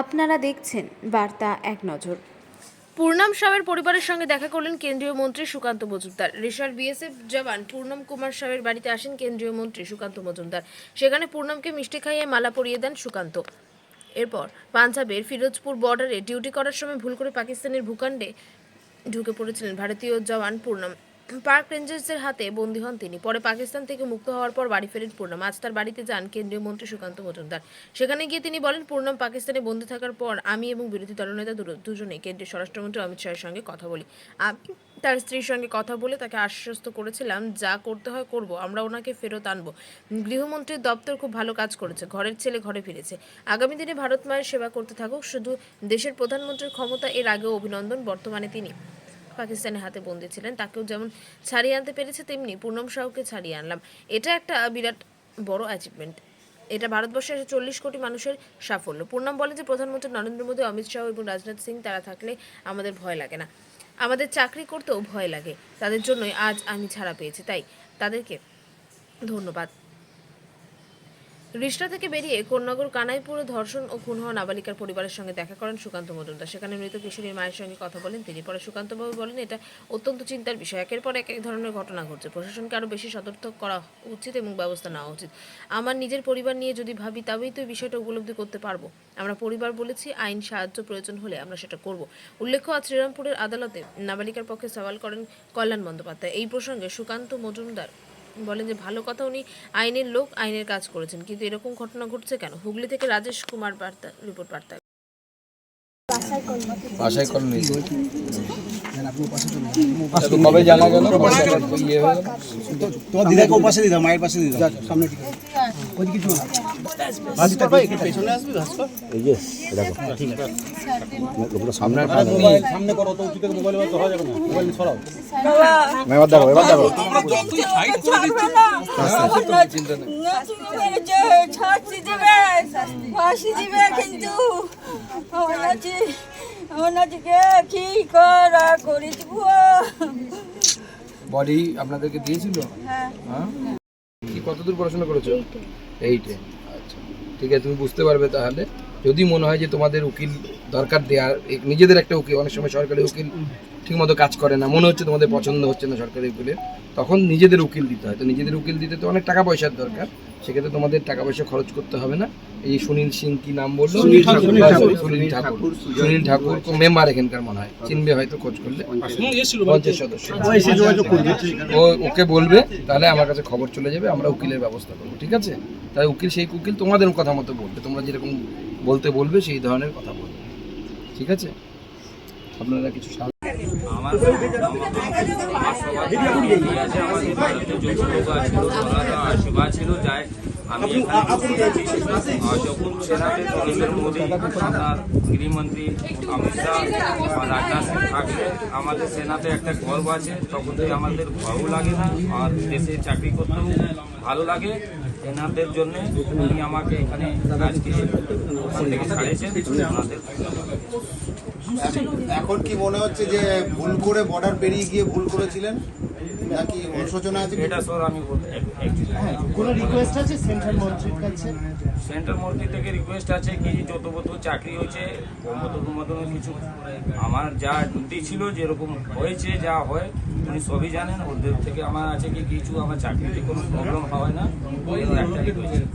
আপনারা দেখছেন বার্তা এক নজর। পূর্ণাম সাহের পরিবারের সঙ্গে দেখা করলেন কেন্দ্রীয় মন্ত্রী সুকান্ত মজুমদার। রেশার বিএসএফ জওয়ান পূর্ণম কুমার সাহের বাড়িতে আসেন কেন্দ্রীয় মন্ত্রী সুকান্ত মজুমদার। সেখানে পূর্ণমকে মিষ্টি খাইয়ে মালা পরিয়ে দেন সুকান্ত। এরপর পাঞ্জাবের ফিরোজপুর বর্ডারে ডিউটি করার সময় ভুল করে পাকিস্তানের ভূখণ্ডে ঢুকে পড়েছিলেন ভারতীয় জওয়ান পূর্ণম। পার্ক রেঞ্জার্সের হাতে বন্দী হন তিনি। পরে পাকিস্তান থেকে মুক্ত হওয়ার পর বাড়ি ফেরেন পূর্ণম। আজ তার বাড়িতে যান কেন্দ্রীয় মন্ত্রী সুকান্ত মজুমদার। সেখানে গিয়ে তিনি বলেন, পূর্ণম পাকিস্তানে বন্দী থাকার পর আমি এবং বিরোধী দলনেতা দুজনেই কেন্দ্রীয় স্বরাষ্ট্রমন্ত্রী অমিত শাহের সঙ্গে কথা বলি। আমি তার স্ত্রীর সঙ্গে কথা বলে তাকে আশ্বস্ত করেছিলাম, যা করতে হয় করব, আমরা ওনাকে ফেরত আনব। গৃহমন্ত্রীর দপ্তর খুব ভালো কাজ করেছে, ঘরের ছেলে ঘরে ফিরেছে। আগামী দিনে ভারত মায়ের সেবা করতে থাকুক, শুধু দেশের প্রধানমন্ত্রীর ক্ষমতা এর আগেও অভিনন্দন, বর্তমানে তিনি পাকিস্তানের হাতে বন্দী ছিলেন। তাকেও যেমন ছাড়িয়ে আনতে পেরেছে, তেমনি পূর্ণম শাহকে ছাড়িয়ে আনলাম। এটা একটা বিরাট বড় অ্যাচিভমেন্ট এটা ভারতবর্ষের চল্লিশ কোটি মানুষের সাফল্য। পূর্ণম বলে যে, প্রধানমন্ত্রী নরেন্দ্র মোদী, অমিত শাহ এবং রাজনাথ সিং, তারা থাকলে আমাদের ভয় লাগে না। আমাদের চাকরি করতেও ভয় লাগে। তাদের জন্যই আজ আমি ছাড়া পেয়েছি। তাই তাদেরকে ধন্যবাদ। রিষ্টা থেকে বেরিয়ে কোন্নগর, কানাইপুরে, ধর্ষণ ও খুন হওয়া নাবালিকার পরিবারের সঙ্গে দেখা করেন সুকান্ত মজুমদার। সেখানে মৃত কিশোরীর মায়ের সঙ্গে কথা বলেন তিনি। পরে সুকান্তবাবু বলেন, এটা অত্যন্ত চিন্তার বিষয়। একের পর এক এক ধরনের ঘটনা ঘটছে। প্রশাসনকে আরও বেশি সতর্ক করা উচিত এবং ব্যবস্থা নেওয়া উচিত। আমার নিজের পরিবার নিয়ে যদি ভাবি, তবেই তো এই বিষয়টা উপলব্ধি করতে পারব। আমরা পরিবার বলেছি, আইন সাহায্য প্রয়োজন হলে আমরা সেটা করব। উল্লেখ্য, আজ শ্রীরামপুরের আদালতে নাবালিকার পক্ষে সওয়াল করেন কল্যাণ বন্দ্যোপাধ্যায়। এই প্রসঙ্গে সুকান্ত মজুমদার বলেন যে ভালো কথা উনি আইনের লোক আইনের কাজ করেছেন। কিন্তু এরকম ঘটনা ঘটছে কেন? হুগলি থেকে রাজেশ কুমার বার্তা রিপোর্ট বার্তা। আশাই কবে জানা গেল দিদাকে পাশে মায়ের পাশে সামনে ঠিক আছে ওইদিকে কিছু না ভাস্কর ভাই একটু পেছনে আসবি ভাস্কর আপনার সামনে করো তো উঁচু থেকে মোবাইল ধরা যাবে না। মোবাইল সরাও। এবার দেখো এবার দেখো। চিন্তা ছাড়ছি দেবে ফাঁসি দিবে কিন্তু। আমার নাচি কি করা করে দিব বডি আপনাদেরকে দিয়েছিল? হ্যাঁ। হ্যাঁ? কতদূর পড়াশোনা করেছ? এইটে আচ্ছা। ঠিক আছে তুমি বুঝতে পারবে তাহলে। যদি মনে হয় যে তোমাদের উকিল দরকার দেওয়ার নিজেদের একটা উকিল অনেক সময় সরকারি উকিল ঠিকমতো কাজ করে না মনে হচ্ছে তোমাদের পছন্দ হচ্ছে না সরকারি উকিলের তখন নিজেদের উকিল দিতে হয়। তো নিজেদের উকিল দিতে তো অনেক টাকা পয়সার দরকার। সেক্ষেত্রে তোমাদের টাকা পয়সা খরচ করতে হবে না। এই সুনীল সিং কি নাম বলল? সুনীল ঠাকুর, সুনীল ঠাকুর। মেম্বার এখানকার মনে হয়। চিনবে হয়তো খোঁজ করলে। পঞ্চায়েত সদস্য। ও ওকে বলবে তাহলে আমার কাছে খবর চলে যাবে আমরা উকিলের ব্যবস্থা করব ঠিক আছে? তাই উকিল সেই উকিল তোমাদের কথা মতো বলবে তোমরা যেরকম বলতে বলবে সেই ধরনের কথা বলবে ঠিক আছে? আপনারা কিছু সাহায্য আমার যোগ্য ছিল যাই। আমি যখন সেনাতে নরেন্দ্র মোদী আপনার গৃহমন্ত্রী অমিত শাহ রাজনাথ সিং থাকলে আমাদের সেনাতে একটা গর্ব আছে। তখন থেকে আমাদের ভয়ও লাগে না আর দেশে চাকরি করতেও ভালো লাগে। সেনাদের জন্য উনি আমাকে এখানে ওখান থেকে ছাড়িয়েছেন। ওনাদের এখন কি মনে হচ্ছে যে ভুল করে বর্ডার পেরিয়ে গিয়ে ভুল করেছিলেন? নাকি অনুশোচনা আছে? এটা স্যার আমি বলতে কোনো রিকোয়েস্ট আছে সেন্ট্রাল মন্ত্রীর কাছে? সেন্ট্রাল মন্ত্রী থেকে রিকোয়েস্ট আছে কি যত বত চাকরি হয়েছে কমত কমত কিছু আমার যা ডিউটি ছিল যেরকম হয়েছে যা হয় উনি সবই জানেন। ওদের থেকে আমার আছে কি কিছু আমার চাকরিতে কোনো প্রবলেম হয় না। ওই একটা রিকোয়েস্ট